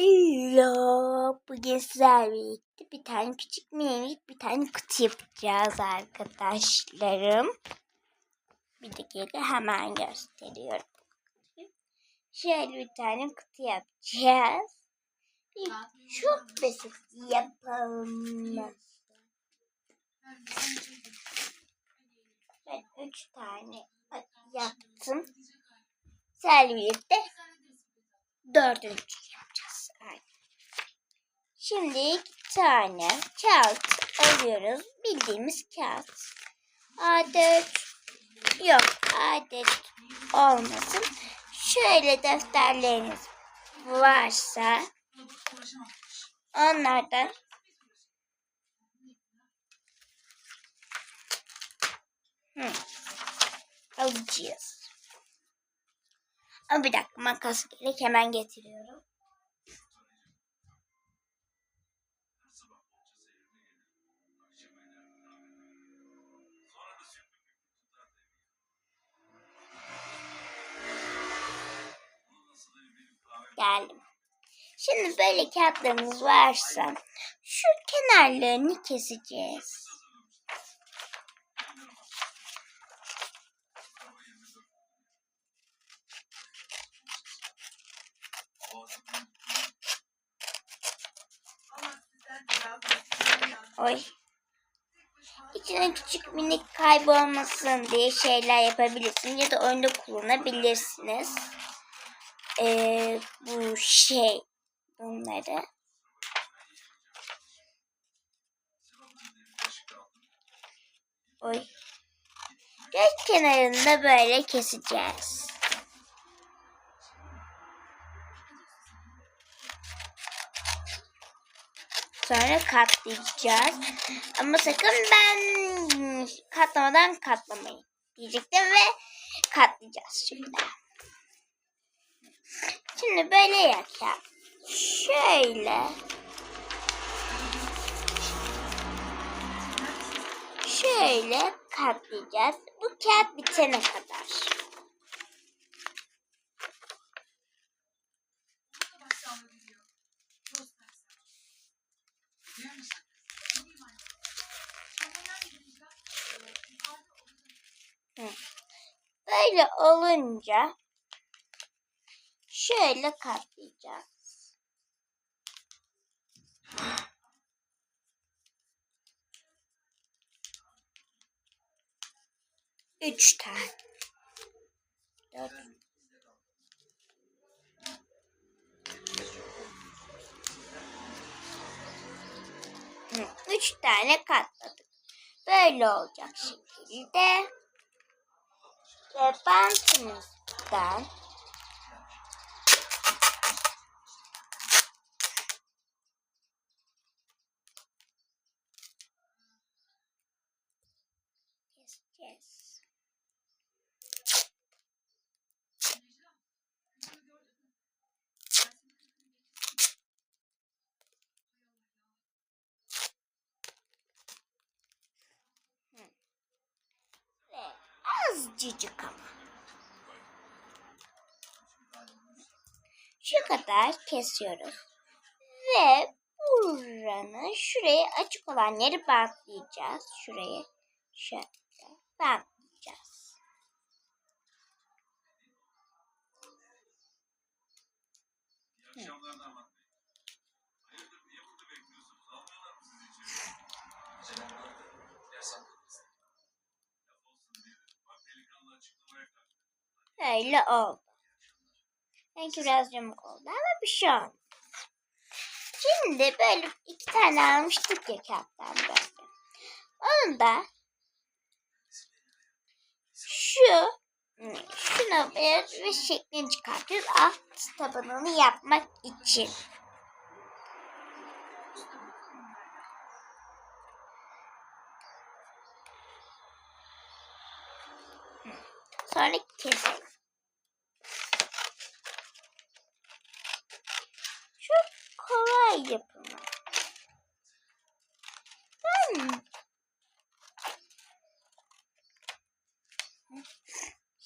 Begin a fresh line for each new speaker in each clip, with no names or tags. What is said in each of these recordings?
Hello. Bugün sizlerle birlikte bir tane küçük minik bir tane kutu yapacağız arkadaşlarım. Bir dakika hemen gösteriyorum. Şöyle bir tane kutu yapacağız. Çok basit yapalım. Ben üç tane yaptım. Sizlerle birlikte dördüncü. Şimdi iki tane kağıt alıyoruz. Bildiğimiz kağıt. A4 yok A4 olmasın. Şöyle defterleriniz varsa onlardan Hı. alacağız. Ama bir dakika makas gerek hemen getiriyorum. Geldim. Şimdi böyle kağıtlarımız varsa şu kenarlarını keseceğiz. Oy. İçine küçük minik kaybolmasın diye şeyler yapabilirsiniz ya da oyunda kullanabilirsiniz. Ee, bu şey bunları. Oy. Göz kenarında böyle keseceğiz. Sonra katlayacağız. Ama sakın ben katlamadan katlamayın diyecektim ve katlayacağız şimdi. Şimdi böyle yapacağım. Şöyle. Şöyle katlayacağız. Bu kağıt bitene kadar. Böyle olunca şöyle katlayacağız. Üç tane. Dört. Üç tane katladık. Böyle olacak şekilde. Ve bantımızdan keseceğiz. Hı. Ve azıcık ama. Şu kadar kesiyoruz. Ve buranın şuraya açık olan yeri bantlayacağız. Şurayı şöyle bantlayacağız. Hı. Öyle oldu. Belki biraz yamuk oldu ama bir şey olmadı. Şimdi böyle iki tane almıştık ya kağıttan böyle. Onu da şu şuna böyle ve şeklini çıkartıyoruz alt tabanını yapmak için. Sonra keselim. Çok kolay yapımı. Ben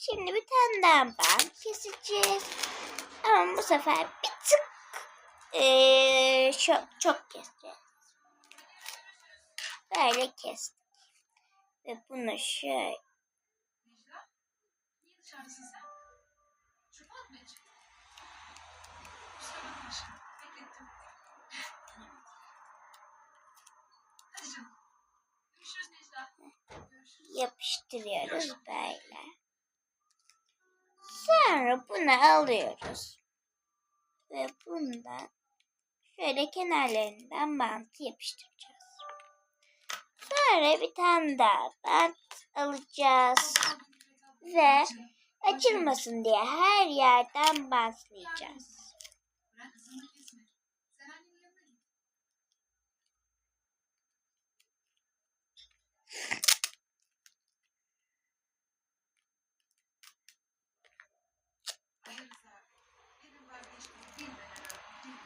Şimdi bir tane daha bant keseceğiz. Ama bu sefer bir tık Ee, çok, çok keseceğiz. Böyle kestik. Ve bunu şöyle
Necla, niye
Sonra bunu alıyoruz. Ve bundan şöyle kenarlarından bantı yapıştıracağız. Sonra bir tane daha bant alacağız. Ve açılmasın diye her yerden bantlayacağız.
Bırak hızını kesme. Sen annenin yanına git. Ay Rıza, benim vazgeçtiğim değil ben herhalde, değil mi?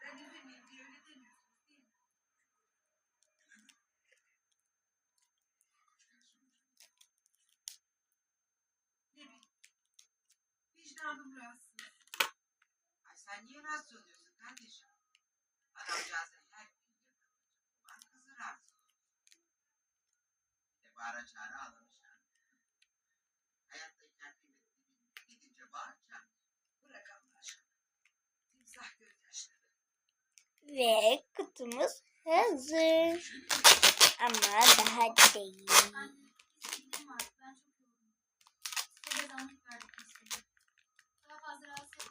Ben izlemeyeyim diye öyle demiyorsunuz değil mi? Ne bileyim. Vicdanım rahatsız.
Ay sen niye rahatsız oluyorsun kardeşim? Adamcağızın her gün yakalayacak olan kızı rahatsız oluyor. E bağıra çağrı ağlamışlar. Hayattayken kıymetli bilmiyor. Gidince bağıracağım.
Bırak Allah aşkına. Timsah gözyaşları.
Ve kutumuz hazır. Ama daha değil.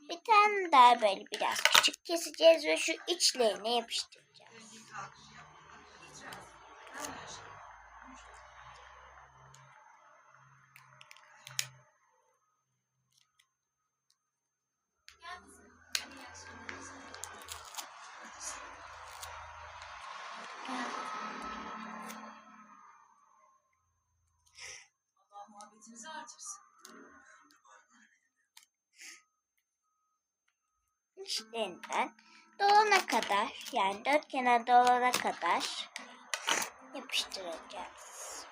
Bir tane daha böyle biraz küçük keseceğiz ve şu içlerine yapıştıracağız. İçlerinden dolana kadar yani dört kenar dolana kadar yapıştıracağız.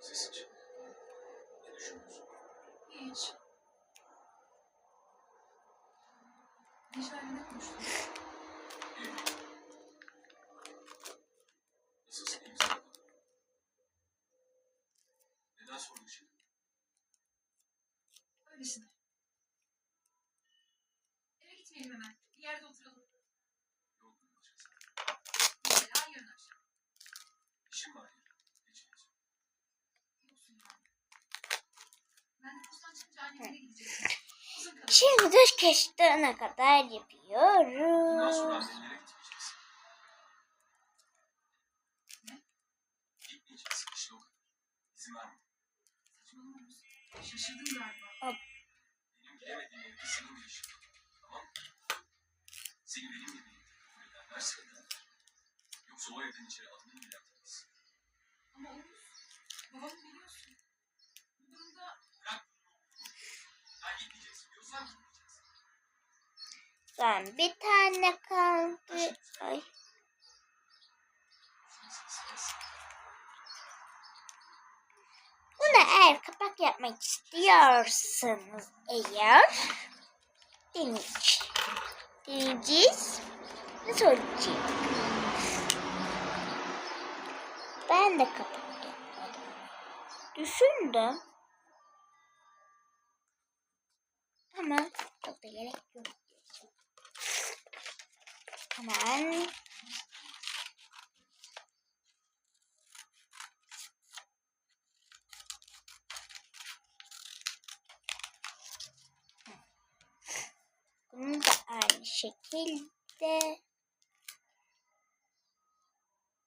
Ses için. Ne düşünüyorsun?
Hiç. Necla'yla ne konuştun?
Şimdi
dış keştana kadar yapıyoruz.
Şaşırdın galiba.
Benim bilemediğim evde senin bir. Tamam mı? Seni benim gibi ederler. Yoksa o evden içeri adını bile atamazsın.
Ama Oğuz, babamı biliyorsun. Bu durumda
Bırak bunu. Ben gitmeyeceksin diyorsan gitmeyeceksin.
Son bir tane kaldı. Ay. Buna eğer kapak yapmak istiyorsanız eğer deneyeceğiz. Deneyeceğiz. Nasıl olacak? Ben de kapak yapmadım. Düşündüm. Ama çok da gerek yok. Hemen Bunu da aynı şekilde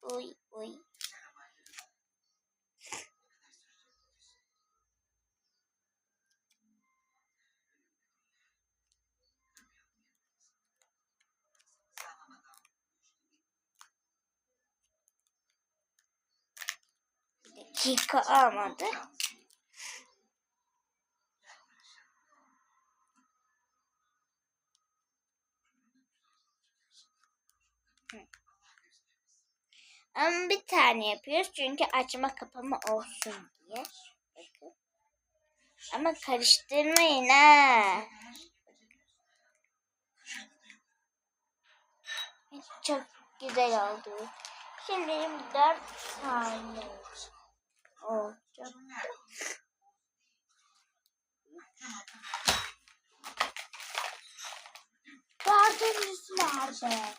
Uy uy. Dakika olmadı. Ama bir tane yapıyoruz çünkü açma kapama olsun diye. Bakın. Ama karıştırmayın ha. Çok güzel oldu. Şimdi 24 saniye olacak. Dördüncüsü nerede?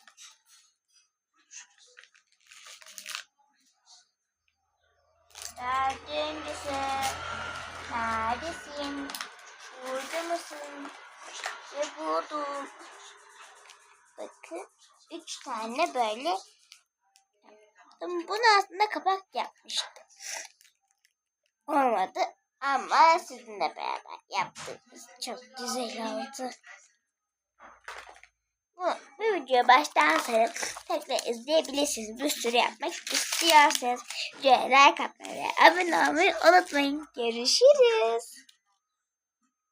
Dördüncüsü. Neredesin? Burada mısın? Ve buldum. Bakın. Üç tane böyle. Bunu aslında kapak yapmıştım. Olmadı. Ama sizinle beraber yaptığımız çok güzel oldu. Bu, bu videoyu baştan sarıp tekrar izleyebilirsiniz. Bir sürü yapmak istiyorsanız videoya like atmayı ve abone olmayı unutmayın. Görüşürüz.